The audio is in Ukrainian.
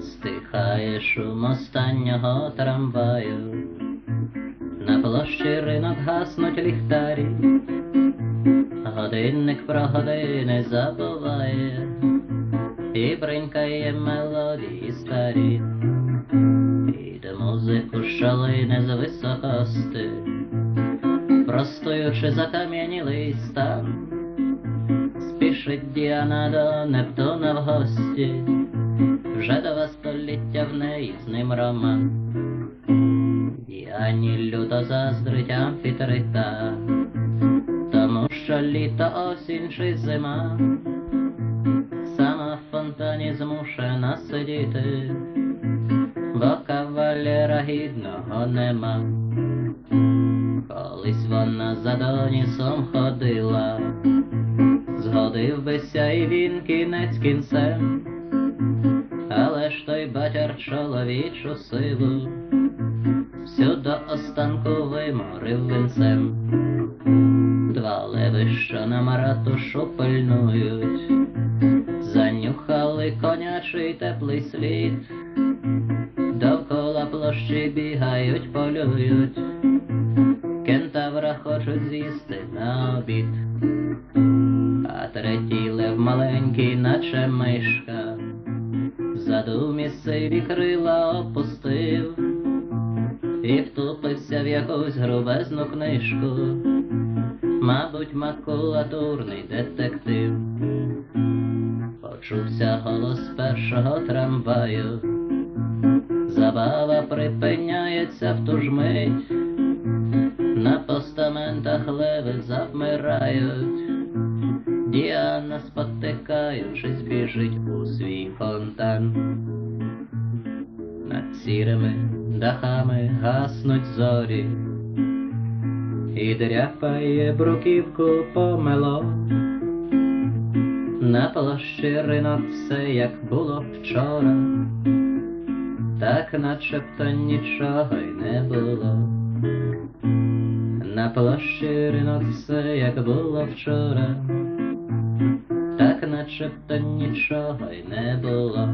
Стихає шум останнього трамваю, на площі ринок гаснуть ліхтарі, годинник про години забуває, і бринькає мелодії старі, до музику шалине з високости, простоючи закам'янілий стан, спішить Діана до Нептуна в гості, вже два століття в неї з ним роман. Діані люто заздрить амфітрита, тому що літо осінь чи зима, сама в фонтані змушена сидіти, бо кавалера гідного нема. Колись вона за Донісом ходила, згодив бися і він кінець кінцем, але ж той батяр чоловічу силу всю до останку виморив винцем. Два леви, що на маратушу пильнують, занюхали конячий теплий слід, довкола площі бігають, полюють, кентавра хочуть з'їсти на обід, а третій лев маленький, наче мишка, в задумі сиві крила опустив і втупився в якусь грубезну книжку, мабуть, макулатурний детектив. Почувся голос першого трамваю, забава припиняється в ту ж мить, на постаментах леви завмирають, Діана, спотикаючись, біжить у свій фонтан. Над сірими дахами гаснуть зорі, і дряпає бруківку помело. На площі ринок все як було вчора, так начебто нічого й не було. На площі ринок все як було вчора, так начебто нічого й не було.